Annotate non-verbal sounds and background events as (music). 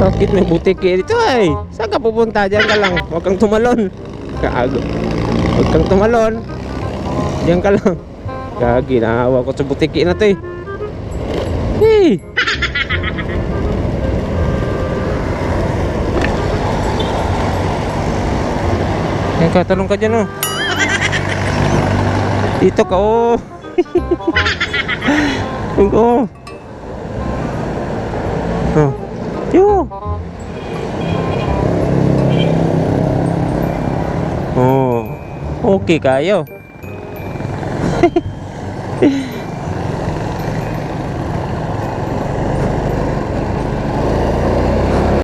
Bakit may butiki dito ay? Saan ka pupunta? Diyan ka lang. Huwag kang tumalon. Kaago. Huwag kang tumalon. Diyan ka lang. Gagi, naawa ko sa butiki na to eh. Hey! Yan ka, talong ka dyan oh. Dito ka oh. (laughs) Oh. Oh. Yo. Oh. Okay kayo. (laughs)